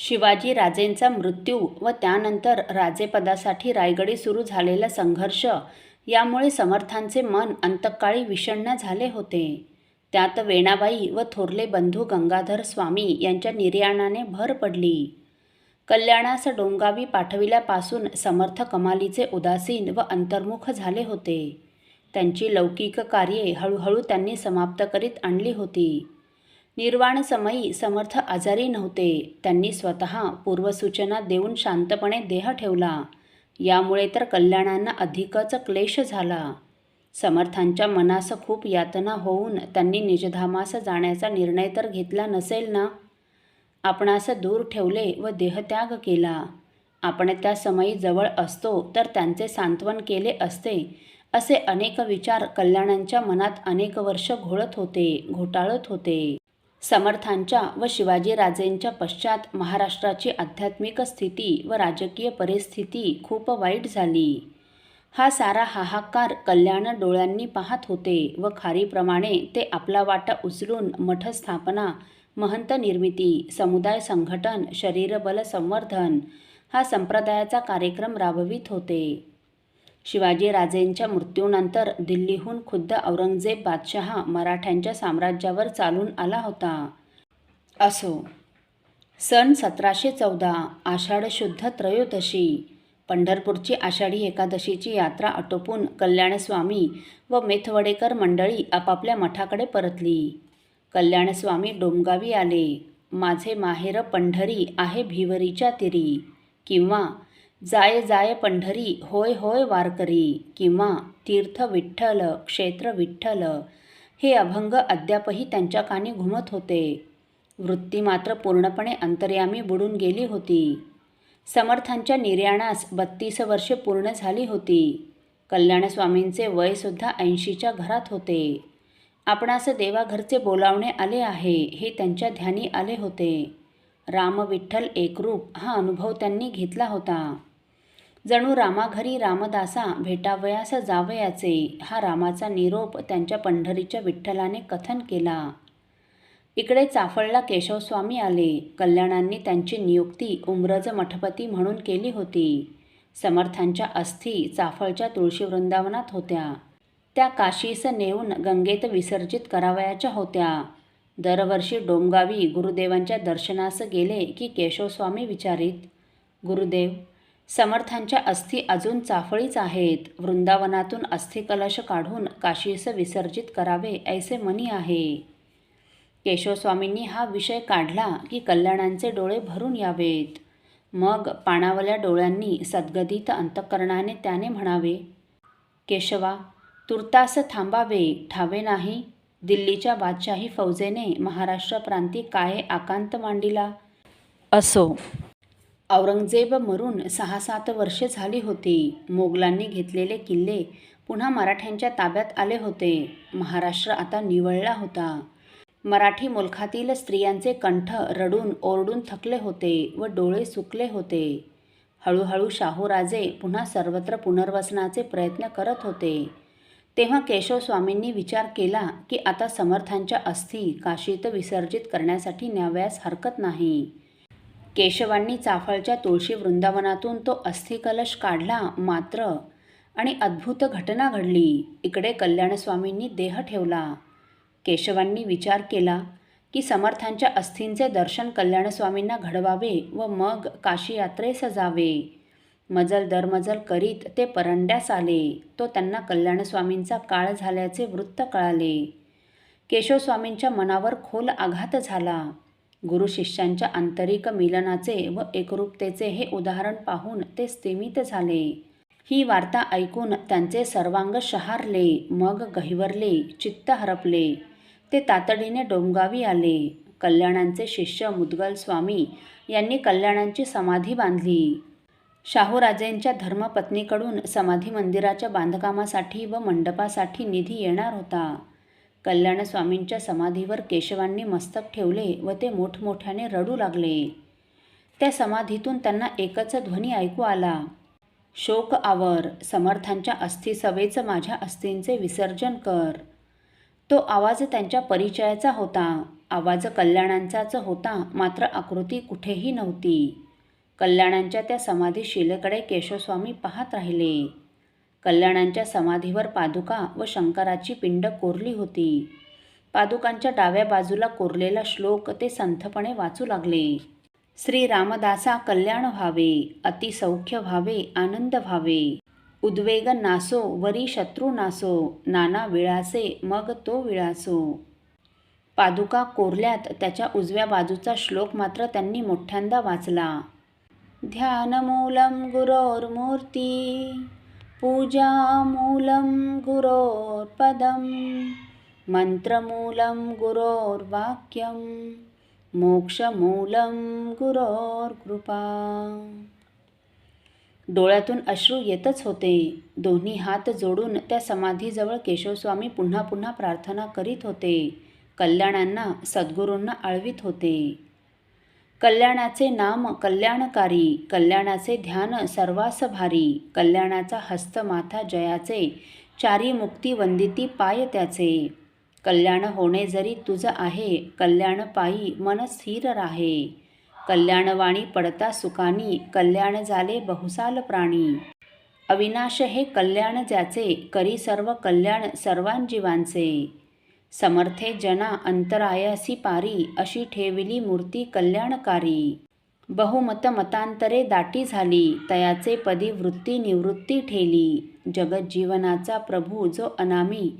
शिवाजी राजेंचा मृत्यू व त्यानंतर राजेपदासाठी रायगडी सुरू झालेला संघर्ष यामुळे समर्थांचे मन अंतकाळी विषण्ण झाले होते. त्यात वेणाबाई व थोरले बंधू गंगाधर स्वामी यांच्या निर्याणाने भर पडली. कल्याणास डोंगावी पाठविल्यापासून समर्थ कमालीचे उदासीन व अंतर्मुख झाले होते. त्यांची लौकिक कार्ये हळूहळू त्यांनी समाप्त करीत आणली होती. निर्वाण समयी समर्थ आजारी नव्हते. त्यांनी स्वतः पूर्वसूचना देऊन शांतपणे देह ठेवला. यामुळे तर कल्याणांना अधिकच क्लेश झाला. समर्थांच्या मनास खूप यातना होऊन त्यांनी निजधामास जाण्याचा निर्णय तर घेतला नसेल ना? आपणास दूर ठेवले व देहत्याग केला. आपण त्या समयी जवळ असतो तर त्यांचे सांत्वन केले असते असे अनेक विचार कल्याणांच्या मनात अनेक वर्ष घोळत होते घोटाळत होते. समर्थांच्या व शिवाजीराजेंच्या पश्चात महाराष्ट्राची आध्यात्मिक स्थिती व राजकीय परिस्थिती खूप वाईट झाली. हा सारा हाहाकार कल्याण डोळ्यांनी पाहत होते व खारीप्रमाणे ते आपला वाटा उचलून मठ स्थापना महंत निर्मिती समुदाय संघटन शरीरबल संवर्धन हा संप्रदायाचा कार्यक्रम राबवित होते. शिवाजीराजेंच्या मृत्यूनंतर दिल्लीहून खुद्द औरंगजेब बादशहा मराठ्यांच्या साम्राज्यावर चालून आला होता. असो सन सतराशे चौदा आषाढ शुद्ध त्रयोदशी पंढरपूरची आषाढी एकादशीची यात्रा आटोपून कल्याणस्वामी व मेथवडेकर मंडळी आपापल्या मठाकडे परतली. कल्याणस्वामी डोमगावी आले. माझे माहेर पंढरी आहे भिवरीच्या तिरी किंवा जाय जाय पंढरी होय होय वारकरी किंवा तीर्थ विठ्ठल क्षेत्र विठ्ठल हे अभंग अद्यापही त्यांच्या कानी घुमत होते. वृत्ती मात्र पूर्णपणे अंतर्यामी बुडून गेली होती. समर्थांच्या निर्याणास बत्तीस वर्षे पूर्ण झाली होती. कल्याणस्वामींचे वयसुद्धा ऐंशीच्या घरात होते. आपणास देवाघरचे बोलावणे आले आहे हे त्यांच्या ध्यानी आले होते. राम विठ्ठल एकरूप हा अनुभव त्यांनी घेतला होता. जणू रामाघरी रामदासा भेटावयास जावयाचे. हा रामाचा निरोप त्यांच्या पंढरीच्या विठ्ठलाने कथन केला. इकडे चाफळला केशवस्वामी आले. कल्याणांनी त्यांची नियुक्ती उमरज मठपती म्हणून केली होती. समर्थांच्या अस्थी चाफळच्या तुळशी वृंदावनात होत्या. त्या काशीस नेऊन गंगेत विसर्जित करावयाच्या होत्या. दरवर्षी डोमगावी गुरुदेवांच्या दर्शनास गेले की केशवस्वामी विचारित गुरुदेव समर्थांच्या अस्थी अजून चाफळीच आहेत. वृंदावनातून अस्थिकलश काढून काशीस विसर्जित करावे ऐसे मनी आहे. केशवस्वामींनी हा विषय काढला की कल्याणांचे डोळे भरून यावेत. मग पाणावल्या डोळ्यांनी सद्गदित अंतकरणाने त्याने म्हणावे केशवा तुर्तास थांबावे ठावे नाही. दिल्लीच्या बादशाही फौजेने महाराष्ट्र प्रांती काय आकांत मांडिला असो. औरंगजेब मरून सहा सात वर्षे झाली होती. मोगलांनी घेतलेले किल्ले पुन्हा मराठ्यांच्या ताब्यात आले होते. महाराष्ट्र आता निवळला होता. मराठी मुलखातील स्त्रियांचे कंठ रडून ओरडून थकले होते व डोळे सुकले होते. हळूहळू शाहूराजे पुन्हा सर्वत्र पुनर्वसनाचे प्रयत्न करत होते. तेव्हा केशवस्वामींनी विचार केला की आता समर्थांच्या अस्थी काशीत विसर्जित करण्यासाठी न्यावयास हरकत नाही. केशवांनी चाफळच्या तुळशी वृंदावनातून तो अस्थिकलश काढला मात्र आणि अद्भुत घटना घडली. इकडे कल्याणस्वामींनी देह ठेवला. केशवांनी विचार केला की समर्थांच्या अस्थींचे दर्शन कल्याणस्वामींना घडवावे व मग काशी यात्रेस जावे मजल दरमजल करीत ते परंड्यास आले. तो त्यांना कल्याणस्वामींचा काळ झाल्याचे वृत्त कळाले. केशवस्वामींच्या मनावर खोल आघात झाला. गुरु शिष्यांच्या आंतरिक मिलनाचे व एकरूपतेचे हे उदाहरण पाहून ते स्तिमित झाले. ही वार्ता ऐकून त्यांचे सर्वांग शहारले मग गहिवरले चित्त हरपले. ते तातडीने डोंगावी आले. कल्याणांचे शिष्य मुदगल स्वामी यांनी कल्याणांची समाधी बांधली. शाहूराजेंच्या धर्मपत्नीकडून समाधी मंदिराच्या बांधकामासाठी व मंडपासाठी निधी येणार होता. कल्याणस्वामींच्या समाधीवर केशवांनी मस्तक ठेवले व ते मोठमोठ्याने रडू लागले. त्या समाधीतून त्यांना एकच ध्वनी ऐकू आला. शोक आवर समर्थांच्या अस्थिसवेचं माझ्या अस्थींचे विसर्जन कर. तो आवाज त्यांच्या परिचयाचा होता. आवाज कल्याणांचाच होता मात्र आकृती कुठेही नव्हती. कल्याणांच्या त्या समाधीशिलेकडे केशवस्वामी पाहत राहिले. कल्याणांच्या समाधीवर पादुका व शंकराची पिंड कोरली होती. पादुकांच्या डाव्या बाजूला कोरलेला श्लोक ते संथपणे वाचू लागले. श्री रामदासा कल्याण व्हावे अतिसौख्य व्हावे आनंद व्हावे. उद्वेग नासो वरी शत्रू नासो नाना विळासे मग तो विळासो. पादुका कोरल्यात त्याच्या उजव्या बाजूचा श्लोक मात्र त्यांनी मोठ्यांदा वाचला. ध्यानमूलम गुरोर्मूर्ती पूजामूलं गुरोर्पदं मन्त्रमूलं गुरोर्वाक्यं मोक्षमूलं गुरोर्कृपा। डोळ्यातून अश्रू येतच होते. दोन्ही हात जोडून त्या समाधीजवळ केशवस्वामी पुन्हा पुन्हा प्रार्थना करीत होते. कल्याणांना सद्गुरूंना आळवीत होते. कल्याणाचे नाम कल्याणकारी कल्याणाचे ध्यान सर्वास भारी कल्याणाचा हस्त माथा जयाचे चारी मुक्ती वंदिती पाय त्याचे. कल्याण होणे जरी तुझं आहे कल्याण पायी मन स्थिर राहे. कल्याणवाणी पडता सुखानी कल्याण झाले बहुसाल प्राणी. अविनाश हे कल्याण ज्याचे करी सर्व कल्याण सर्वांजीवांचे. समर्थे जना अंतरायासी पारी अशी ठेविली मूर्ती कल्याणकारी. बहुमत मतांतरे दाटी झाली तयाचे पदी वृत्ती निवृत्ती ठेली. जगज्जीवनाचा प्रभू जो अनामी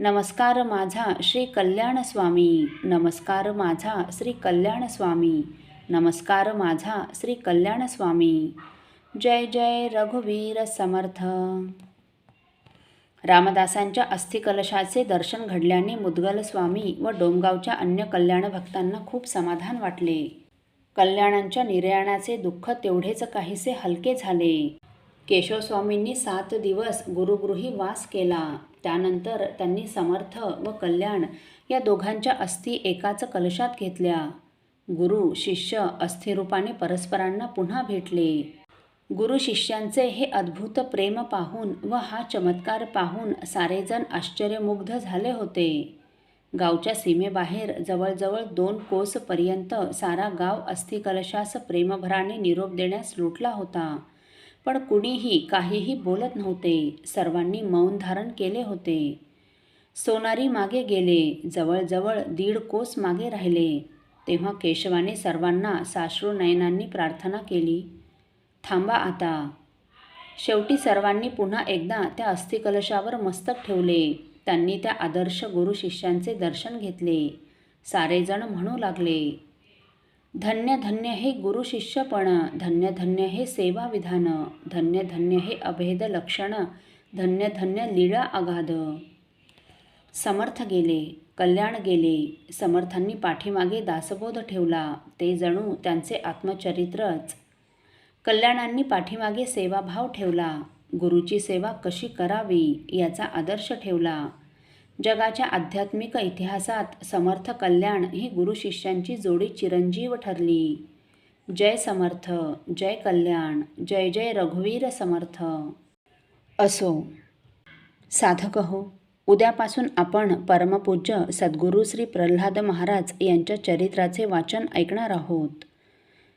नमस्कार माझा श्री कल्याण स्वामी नमस्कार माझा श्री कल्याण स्वामी नमस्कार माझा श्री कल्याण स्वामी. जय जय रघुवीर समर्थ. रामदासांच्या अस्थिकलशाचे दर्शन घडल्याने मुदगल स्वामी व डोमगावच्या अन्य कल्याण भक्तांना खूप समाधान वाटले. कल्याणांच्या निर्याणाचे दुःख तेवढेच काहीसे हलके झाले. केशवस्वामींनी सात दिवस गुरुगृही वास केला. त्यानंतर त्यांनी समर्थ व कल्याण या दोघांच्या अस्थी एकाच कलशात घेतल्या. गुरु शिष्य अस्थिरूपाने परस्परांना पुन्हा भेटले. गुरु शिष्यांचे हे अद्भुत प्रेम पाहून व हा चमत्कार पाहून सारेजण आश्चर्यमुग्ध झाले होते. गावच्या सीमेबाहेर जवळजवळ दोन कोसपर्यंत सारा गाव अस्थिकलशास प्रेमभराने निरोप देण्यास लुटला होता. पण कुणीही काहीही बोलत नव्हते. सर्वांनी मौन धारण केले होते. सोनारी मागे गेले. जवळजवळ दीड कोस मागे राहिले. तेव्हा केशवाने सर्वांना साश्रू नयनांनी प्रार्थना केली. थांबा आता. शेवटी सर्वांनी पुन्हा एकदा त्या अस्थिकलशावर मस्तक ठेवले. त्यांनी त्या आदर्श गुरु शिष्यांचे दर्शन घेतले. सारेजण म्हणू लागले धन्य धन्य हे गुरु शिष्यपण धन्य धन्य हे सेवा विधान धन्य धन्य हे अभेद लक्षण धन्य धन्य लीळा अगाध समर्थ गेले कल्याण गेले. समर्थांनी पाठीमागे दासबोध ठेवला. ते जणू त्यांचे आत्मचरित्रच कल्याणांनी पाठीमागे सेवाभाव ठेवला. गुरुची सेवा कशी करावी याचा आदर्श ठेवला. जगाच्या आध्यात्मिक इतिहासात समर्थ कल्याण ही गुरु शिष्यांची जोडी चिरंजीव ठरली. जय समर्थ जय कल्याण जय जय रघुवीर समर्थ. असो. साधक हो उद्यापासून आपण परमपूज्य सद्गुरू श्री प्रल्हाद महाराज यांच्या चरित्राचे वाचन ऐकणार आहोत.